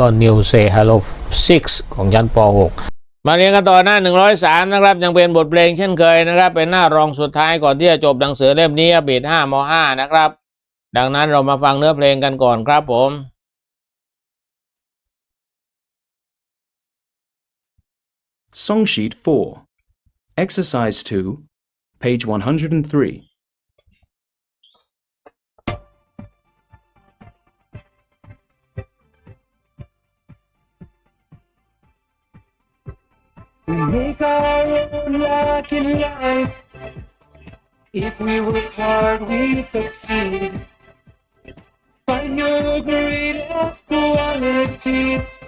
ก็ New Say Hello 6 ของชั้นป .6 มาเรียนกันต่อหน้า 103 นะครับ ยังเป็นบทเพลงเช่นเคยนะครับ เป็นหน้ารองสุดท้ายก่อนที่จะจบหนังสือเล่มนี้อบีด5ม5นะครับ ดังนั้นเรามาฟังเนื้อเพลงกันก่อนครับผม Song Sheet 4. Exercise 2, page 103. We make our own luck in life. If we work hard, we succeed. Find your greatest qualities.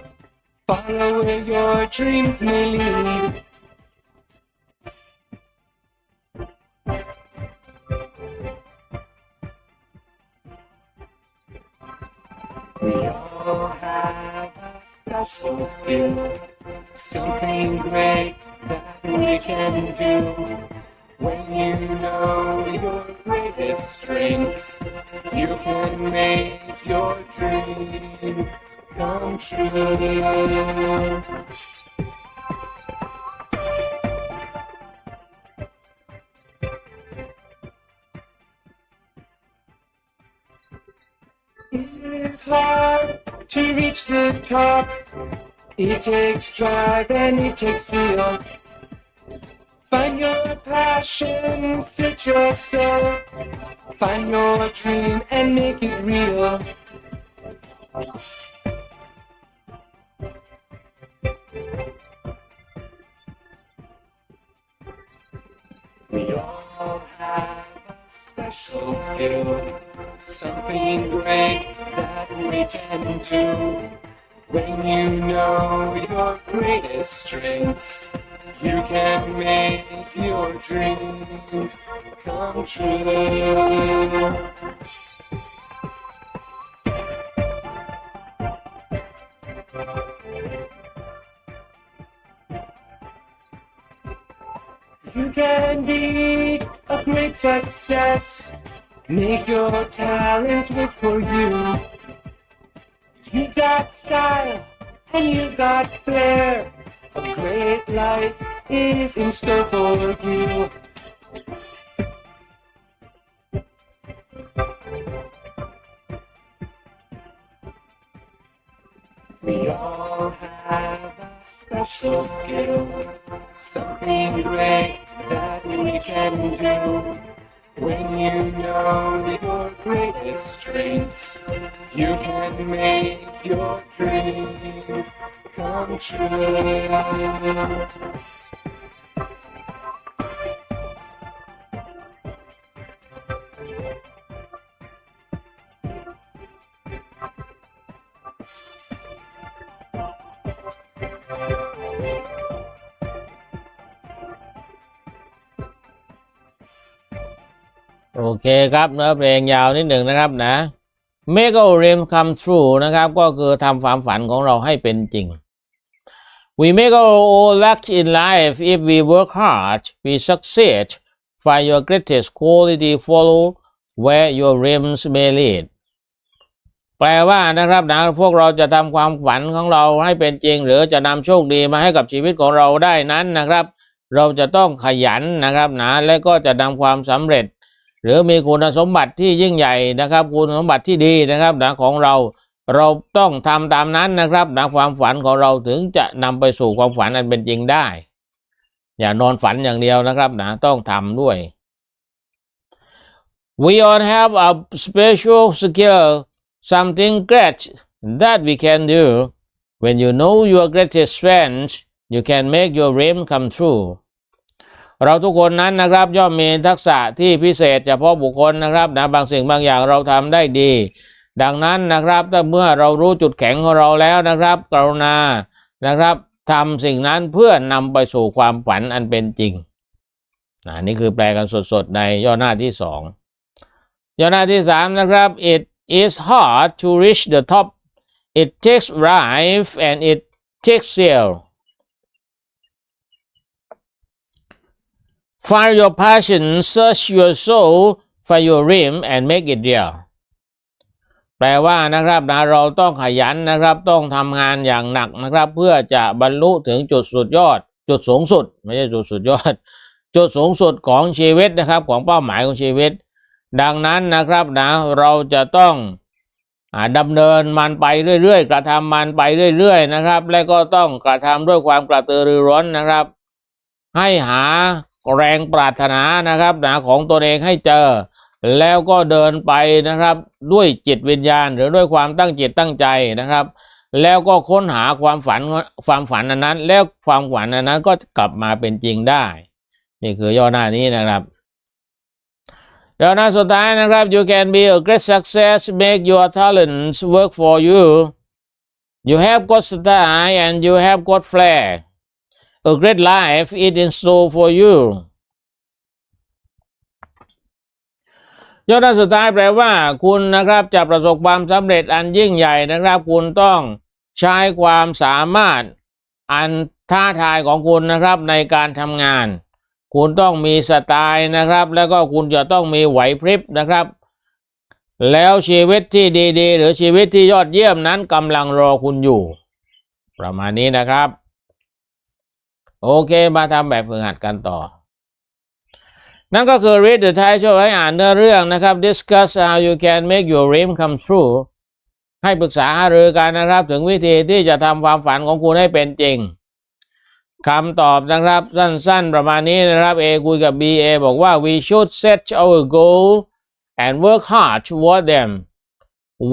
Follow where your dreams may lead. We all have a special skill. Something great that we can do. When you know your greatest strengths, you can make your dreams come true. It's hard to reach the top. It takes drive and it takes zeal. Find your passion, fit your soul. Find your dream and make it real. We all have a special skill, something great that we can do. When you know your greatest strengths, you can make your dreams come true. You can be a great success. Make your talents work for you. You got style and you got flair. A great life is in store for you. We all have a special skill, something great that we can do. When you know greatest strengths, you can make your dreams come true. โอเคครับเนื้อเพลงยาวนิดหนึ่งนะครับนะ Make our dreams come true นะครับ ก็คือทำความฝันของเราให้เป็นจริง We make our own luck in life if we work hard we succeed find your greatest quality follow where your dreams may lead แปลว่านะครับนะพวกเราจะทำความฝันของเราให้เป็นจริง หรือจะนำโชคดีมาให้กับชีวิตของเราได้นั้นนะครับ เราจะต้องขยันนะครับนะและก็จะนำความสำเร็จ หรือมีคุณสมบัติที่ยิ่งใหญ่นะครับคุณสมบัติที่ดีนะครับนะของเราเราต้องทำตามนั้นนะครับนะความฝันของเราถึงจะนำไปสู่ความฝันอันเป็นจริงได้ อย่านอนฝันอย่างเดียวนะครับนะต้องทำด้วย We all have a special skill something great that we can do when you know your greatest strength you can make your dream come true เราทุกคนนั้นนะครับย่อมมีทักษะที่พิเศษเฉพาะบุคคลนะครับนะบางสิ่งบางอย่างเราทำได้ดี ดังนั้นนะครับถ้าเมื่อเรารู้จุดแข็งของเราแล้วนะครับ กรุณานะครับทำสิ่งนั้นเพื่อนำไปสู่ความฝันอันเป็นจริงนะนี่คือแปลกันสดๆ ในย่อหน้าที่สองย่อหน้าที่สามนะครับ it is hard to reach the top it takes drive and it takes skill Find your passion, search your soul, find your dream and make it real. แปลว่านะครับนะเราต้องขยันนะครับ ต้องทำงานอย่างหนักนะครับ เพื่อจะบรรลุถึงจุดสุดยอด จุดสูงสุด ไม่ใช่จุดสุดยอด จุดสูงสุดของชีวิตนะครับ ของเป้าหมายของชีวิต ดังนั้นนะครับนะเราจะต้องอาดำเนินมันไปเรื่อยๆ กระทำมันไปเรื่อย ๆ นะครับ และก็ต้องกระทำด้วยความกระตือรือร้นนะครับ ให้หา แรงปรารถนานะครับนะของตัวเองให้เจอ แล้วก็เดินไปนะครับ ด้วยจิตวิญญาณ หรือด้วยความตั้งจิตตั้งใจนะครับ แล้วก็ค้นหาความฝันความฝันอนั้น แล้วความฝันอันนั้นก็กลับมาเป็นจริงได้ นี่คือย่อหน้านี้นะครับย่อหน้าสุดท้ายนะครับ you can be a great success make your talents work for you you have got style and you have got flair a great life is in store for you ยอหน้าสุดท้ายแปลว่า คุณนะครับจะประสบความสำเร็จอันยิ่งใหญ่นะครับ คุณต้องใช้ความสามารถอันท้าทายของคุณนะครับในการทำงาน คุณต้องมีสไตล์นะครับ แล้วก็คุณจะต้องมีไหวพริบนะครับ แล้วชีวิตที่ดีๆ หรือชีวิตที่ยอดเยี่ยมนั้นกำลังรอคุณอยู่ ประมาณนี้นะครับ โอเคมาทำแบบฝึกหัดกันต่อ นั่นก็คือ read the title ให้อ่านเนื้อเรื่องนะครับ discuss how you can make your dream come true ให้ปรึกษาหารือกันนะครับ ถึงวิธีที่จะทำความฝันของคุณให้เป็นจริงคำตอบนะครับสั้นๆ ประมาณนี้นะครับ A คุยกับ B A บอกว่า we should set our goal and work hard toward them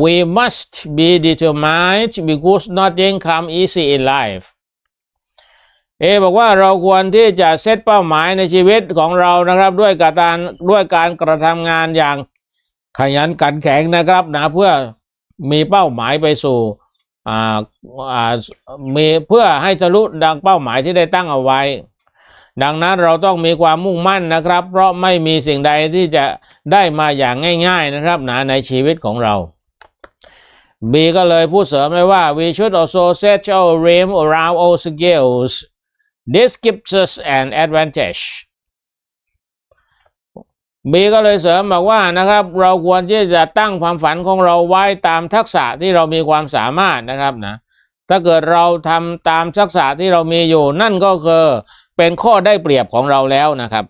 we must be determined because nothing come easy in life เอบอกว่าเราควรที่จะเซตเป้าหมายในชีวิตของเรานะครับ ด้วยการด้วยการกระทำงานอย่างขยันขันแข็งนะครับนะเพื่อมีเป้าหมายไปสู่อ่าอ่ามีเพื่อให้ทะลุดังเป้าหมายที่ได้ตั้งเอาไว้ ดังนั้นเราต้องมีความมุ่งมั่นนะครับ เพราะไม่มีสิ่งใดที่จะได้มาอย่างง่าย ๆนะครับนะในชีวิตของเราบีก็เลยพูดเสริมไว้ว่า we should also set our aim around our skills This gives us an advantage บีก็เลยเสริมบอกว่านะครับ เราควรที่จะตั้งความฝันของเราไว้ตามทักษะที่เรามีความสามารถนะครับนะถ้าเกิดเราทำตามทักษะที่เรามีอยู่ นั่นก็คือเป็นข้อได้เปรียบของเราแล้วนะครับ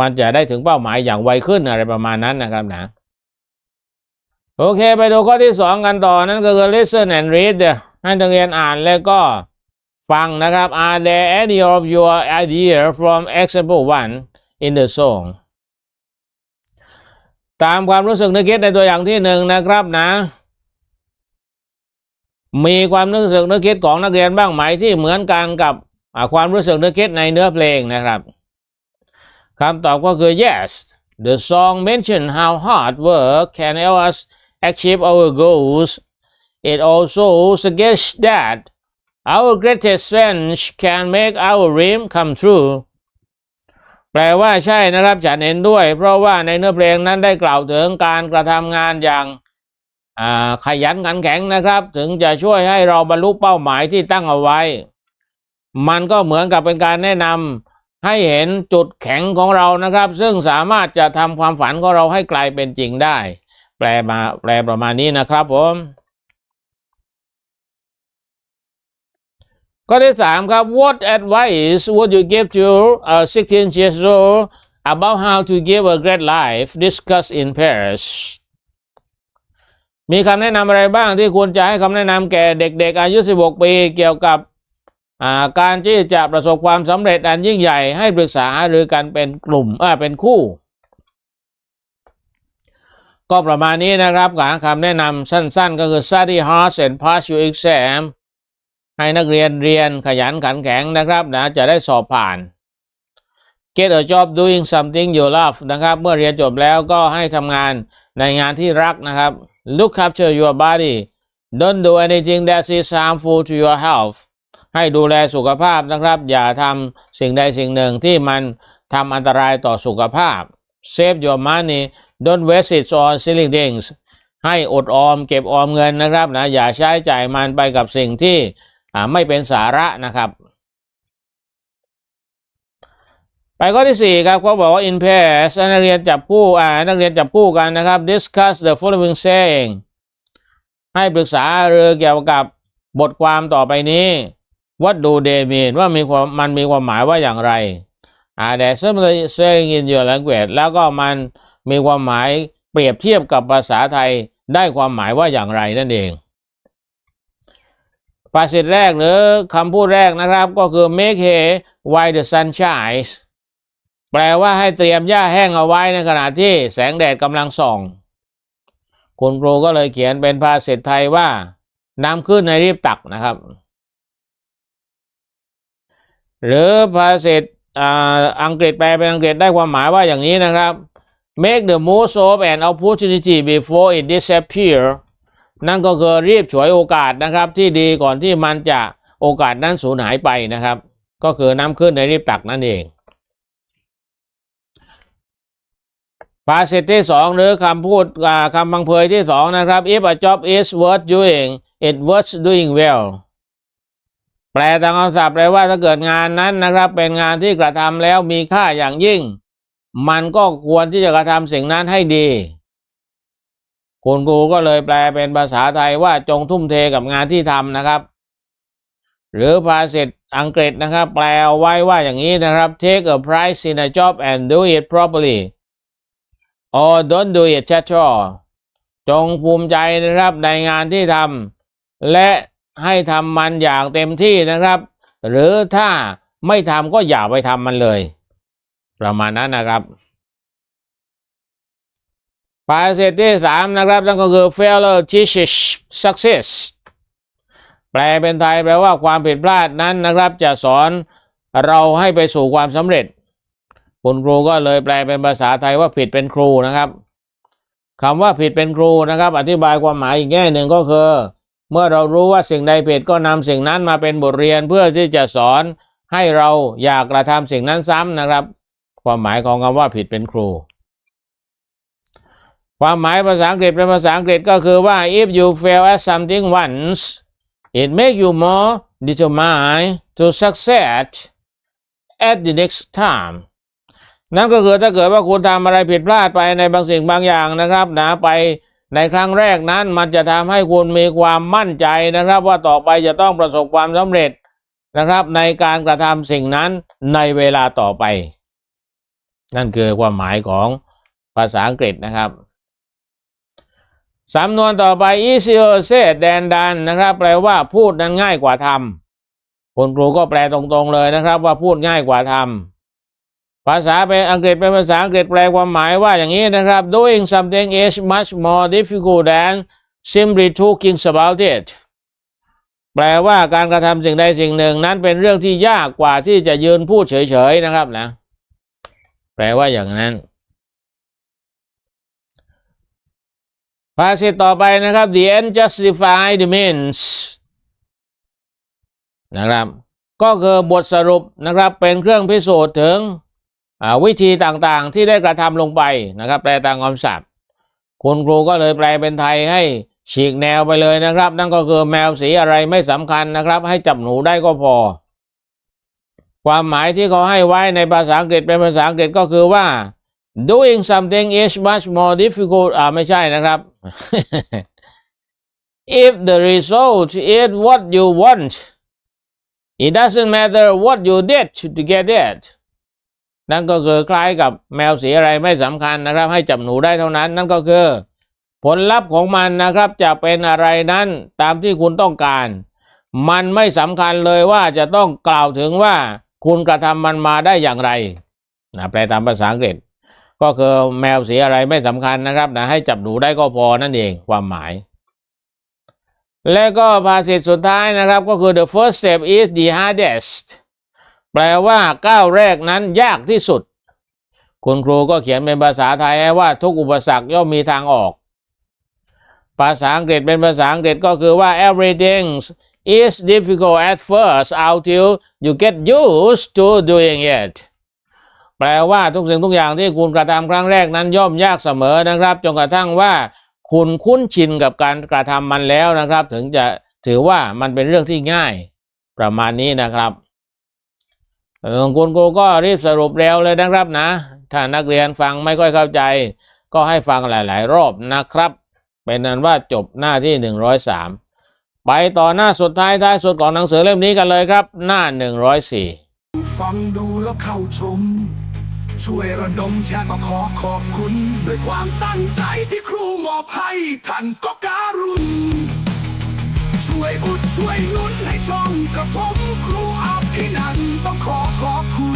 มันจะได้ถึงเป้าหมายอย่างไวขึ้นอะไรประมาณนั้นนะครับนะโอเค ไปดูข้อที่สองกันต่อนั่นก็คือ listen and read ให้นักเรียนอ่านแล้วก็ ฟังนะครับ Are there any of your idea from example one in the song ตามความรู้สึกนึกคิดในตัวอย่างที่หนึ่งนะครับนะ มีความรู้สึกนึกคิดของนักเรียนบ้างไหมที่เหมือนกันกับความรู้สึกนึกคิดในเนื้อเพลงนะครับคำตอบก็คือ yes the song mentioned how hard work can help us achieve our goals it also suggests that Our greatest strength can make our dream come true แปลว่าใช่นะครับฉันเห็นด้วย เพราะว่าในเนื้อเพลงนั้นได้กล่าวถึงการกระทำงานอย่างาขยันขันแข็งนะครับ ถึงจะช่วยให้เราบรรลุเป้าหมายที่ตั้งเอาไว้ มันก็เหมือนกับเป็นการแนะนำให้เห็นจุดแข็งของเรานะครับ ซึ่งสามารถจะทำความฝันของเราให้กลายเป็นจริงได้ แปลมาแปลประมาณนี้นะครับผม ข้อที่สามครับ What advice would you give to a 16 years old about how to give a great life discussed in Paris มีคำแนะนำอะไรบ้างที่คุณจะให้คำแนะนำแก่เด็กๆ อายุ 16 ปีเกี่ยวกับาการที่จะประสบความสำเร็จอันยิ่งใหญ่ให้ปรึกษาหรือกันเป็นกลุ่มอ่าเป็นคู่ ก็ประมาณนี้นะครับกับคำแนะนำสั้นๆ ก็คือ study hard and pass your exam ให้นักเรียนเรียนขยันขันแข็งนะครับนะจะได้สอบผ่าน Get a job doing something you love นะครับเมื่อเรียนจบแล้วก็ให้ทำงานในงานที่รักนะครับ Look after your body don't do anything that is harmful to your health ให้ดูแลสุขภาพนะครับ อย่าทำสิ่งใดสิ่งหนึ่งที่มันทำอันตรายต่อสุขภาพ Save your money don't waste it on silly things ให้อดออมเก็บออมเงินนะครับนะอย่าใช้จ่ายมันไปกับสิ่งที่ ไม่เป็นสาระนะครับ ไปข้อที่สี่ครับเขาบอกว่า in pairs นักเรียนจับคู่อ่านักเรียนจับคู่กันนะครับ discuss the following saying ให้ปรึกษาเรือเกี่ยวกับบทความต่อไปนี้ What do they mean ว่ามีความมันมีความหมายว่าอย่างไร Are they similarly saying in your language แล้วก็มันมีความหมายเปรียบเทียบกับภาษาไทยได้ความหมายว่าอย่างไรนั่นเอง ภาษิตแรกหรือคำพูดแรกนะครับก็คือ make hay while the sun shines แปลว่าให้เตรียมหญ้าแห้งเอาไว้ในขณะที่แสงแดดกำลังส่อง คุณครูก็เลยเขียนเป็นภาษิตไทยว่า น้ำขึ้นในรีบตักนะครับ หรือภาษิตอ่าอังกฤษแปลเป็นอังกฤษได้ความหมายว่าอย่างนี้นะครับ make the most of an opportunity before it disappears นั่นก็คือรีบฉวยโอกาสนะครับที่ดีก่อนที่มันจะโอกาสนั้นสูญหายไปนะครับ ก็คือน้ำขึ้นในรีบตักนั่นเองภาษิตที่สองหรือคำพูดคำบังเพยที่สองนะครับ if a job is worth doing it worth doing well แปลตามคำศัพท์เลว่าถ้าเกิดงานนั้นนะครับ เป็นงานที่กระทำแล้วมีค่าอย่างยิ่ง มันก็ควรที่จะกระทำสิ่งนั้นให้ดี คุณครูก็เลยแปลเป็นภาษาไทยว่าจงทุ่มเทกับงานที่ทำนะครับ หรือภาษิตอังกฤษนะครับ แปลเอาไว้ว่าอย่างนี้นะครับ take a prize in a job and do it properly or don't do it at all จงภูมิใจนะครับในงานที่ทำและให้ทำมันอย่างเต็มที่นะครับ หรือถ้าไม่ทำก็อย่าไปทำมันเลย ประมาณนั้นนะครับ ภาษิตที่สามนะครับ นั่นก็คือ failure teaches success แปลเป็นไทยแปลว่าความผิดพลาดนั้นนะครับ จะสอนเราให้ไปสู่ความสำเร็จ คุณครูก็เลยแปลเป็นภาษาไทยว่าผิดเป็นครูนะครับคำว่าผิดเป็นครูนะครับ อธิบายความหมายอีกแง่หนึ่งก็คือ เมื่อเรารู้ว่าสิ่งใดผิดก็นำสิ่งนั้นมาเป็นบทเรียนเพื่อที่จะสอนให้เราอยากกระทำสิ่งนั้นซ้ำนะครับ ความหมายของคำว่าผิดเป็นครู ความหมายภาษาอังกฤษเป็นภาษาอังกฤษก็คือว่า if you fail at something once it make you more determined to succeed at the next time นั่นก็คือถ้าเกิดว่าคุณทำอะไรผิดพลาดไปในบางสิ่งบางอย่างนะครับนะไปในครั้งแรกนั้นมันจะทำให้คุณมีความมั่นใจนะครับ ว่าต่อไปจะต้องประสบความสำเร็จนะครับ ในการกระทำสิ่งนั้นในเวลาต่อไป นั่นคือความหมายของภาษาอังกฤษนะครับ สำนวนต่อไป easier said than done นะครับ แปลว่าพูดนั้นง่ายกว่าทำคุณครูก็แปลตรงๆเลยนะครับ ว่าพูดง่ายกว่าทำภาษาเป็นอังกฤษเป็นภาษาอังกฤษแปลความหมายว่าอย่างนี้นะครับ doing something is much more difficult than simply talking about it แปลว่าการกระทำสิ่งใดสิ่งหนึ่ง นั้นเป็นเรื่องที่ยากกว่าที่จะยืนพูดเฉยๆนะครับนะ แปลว่าอย่างนั้น ภาษิตต่อไปนะครับ the end justify the means นะครับ ก็คือบทสรุปนะครับเป็นเครื่องพิสูจน์ถึงวิธีต่างๆที่ได้กระทำลงไปนะครับ แปลตามคำศัพท์คุณครูก็เลยแปลเป็นไทยให้ฉีกแนวไปเลยนะครับ นั่นก็คือแมวสีอะไรไม่สำคัญนะครับ ให้จับหนูได้ก็พอ ความหมายที่เขาให้ไว้ในภาษาอังกฤษเป็นภาษาอังกฤษก็คือว่า doing something is much more difficult อ่าไม่ใช่นะครับ if the result is what you want it doesn't matter what you did to get it นั่นก็คือคล้ายกับแมวสีอะไรไม่สำคัญนะครับ ให้จับหนูได้เท่านั้น นั่นก็คือ ผลลัพธ์ของมันนะครับจะเป็นอะไรนั้นตามที่คุณต้องการ มันไม่สำคัญเลยว่าจะต้องกล่าวถึงว่าคุณกระทำมันมาได้อย่างไรนะแปลตามภาษาอังกฤษ ก็คือแมวสีอะไรไม่สำคัญนะครับนะให้จับหนูได้ก็พอนั่นเองความหมาย และก็ภาษิตสุดท้ายนะครับก็คือ the first step is the hardest แปลว่าก้าวแรกนั้นยากที่สุด คุณครูก็เขียนเป็นภาษาไทยว่าทุกอุปสรรคย่อมมีทางออก ภาษาอังกฤษเป็นภาษาอังกฤษก็คือว่า everything is difficult at first until you get used to doing it แปลว่าทุกสิ่งทุกอย่างที่คุณกระทำครั้งแรกนั้นย่อมยากเสมอนะครับจนกระทั่งว่า คุณคุ้นชินกับการกระทำมันแล้วนะครับ ถึงจะถือว่ามันเป็นเรื่องที่ง่ายประมาณนี้นะครับคุณครูก็รีบสรุปเร็วเลยนะครับนะ ถ้านักเรียนฟังไม่ค่อยเข้าใจ ก็ให้ฟังหลาย ๆ รอบนะครับ เป็นนั้นว่าจบหน้าที่ 103 ไปต่อหน้าสุดท้ายท้ายสุดของหนังสือเล่มนี้กันเลยครับ หน้า 104ฟังดูแล้วเข้าชม ช่วยระดมแชร์ก็ขอขอบคุณ ด้วยความตั้งใจที่ครูมอบให้ท่านก็การุณ ช่วยอุดช่วยนุนให้ช่องกระผมครูอาภินันต้องขอขอบคุณ